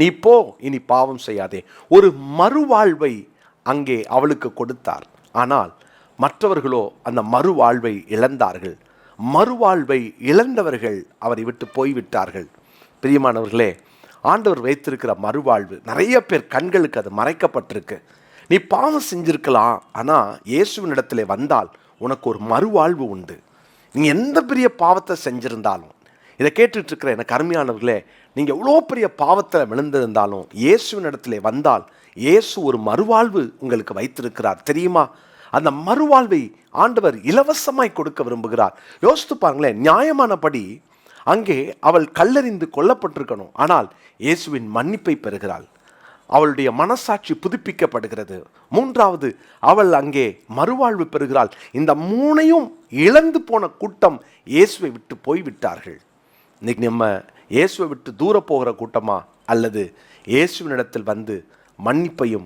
நீ போ இனி பாவம் செய்யாதே. ஒரு மறுவாழ்வை அங்கே அவளுக்கு கொடுத்தார். ஆனால் மற்றவர்களோ அந்த மறுவாழ்வை இழந்தார்கள். மறுவாழ்வை இழந்தவர்கள் அவரை விட்டு போய்விட்டார்கள். பிரியமானவர்களே ஆண்டவர் வைத்திருக்கிற மறுவாழ்வு நிறைய பேர் கண்களுக்கு அது மறைக்கப்பட்டிருக்கு. நீ பாவம் செஞ்சிருக்கலாம் ஆனால் இயேசுவின் இடத்துல வந்தால் உனக்கு ஒரு மறுவாழ்வு உண்டு. நீ எந்த பெரிய பாவத்தை செஞ்சிருந்தாலும் இதை கேட்டுட்ருக்கிற எனக்கு அருமையானவர்களே நீங்கள் எவ்வளோ பெரிய பாவத்தில் விழுந்திருந்தாலும் இயேசுவின் இடத்துல வந்தால் இயேசு ஒரு மறுவாழ்வு உங்களுக்கு வைத்திருக்கிறார். தெரியுமா? அந்த மறுவாழ்வை ஆண்டவர் இலவசமாய் கொடுக்க விரும்புகிறார். யோசித்து பாருங்களேன் நியாயமானபடி அங்கே அவள் கல்லறிந்து கொல்லப்பட்டிருக்கணும். ஆனால் இயேசுவின் மன்னிப்பை பெறுகிறாள். அவளுடைய மனசாட்சி புதுப்பிக்கப்படுகிறது. மூன்றாவது அவள் அங்கே மறுவாழ்வு பெறுகிறாள். இந்த மூணையும் இழந்து போன கூட்டம் இயேசுவை விட்டு போய்விட்டார்கள். இன்னைக்கு நம்ம இயேசுவை விட்டு தூர போகிற கூட்டமா? அல்லது இயேசுவினிடத்தில் வந்து மன்னிப்பையும்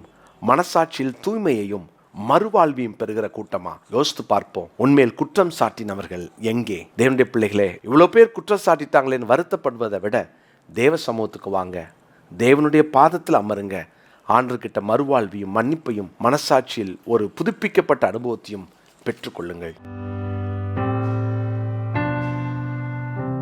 மனசாட்சியில் தூய்மையையும் மறுவாழ்வையும் பெறுகிற கூட்டமா? யோசித்து பார்ப்போம். உண்மையில் குற்றம் சாட்டினவர்கள் எங்கே? தேவனுடைய பிள்ளைகளே இவ்வளோ பேர் குற்றம் சாட்டித்தாங்களேன்னு வருத்தப்படுவதை விட தேவ சமூகத்துக்கு வாங்க. தேவனுடைய பாதத்தில் அமருங்க. ஆண்டர்கிட்ட மறுவாழ்வையும் மன்னிப்பையும் மனசாட்சியில் ஒரு புதுப்பிக்கப்பட்ட அனுபவத்தையும் பெற்றுக்கொள்ளுங்கள்.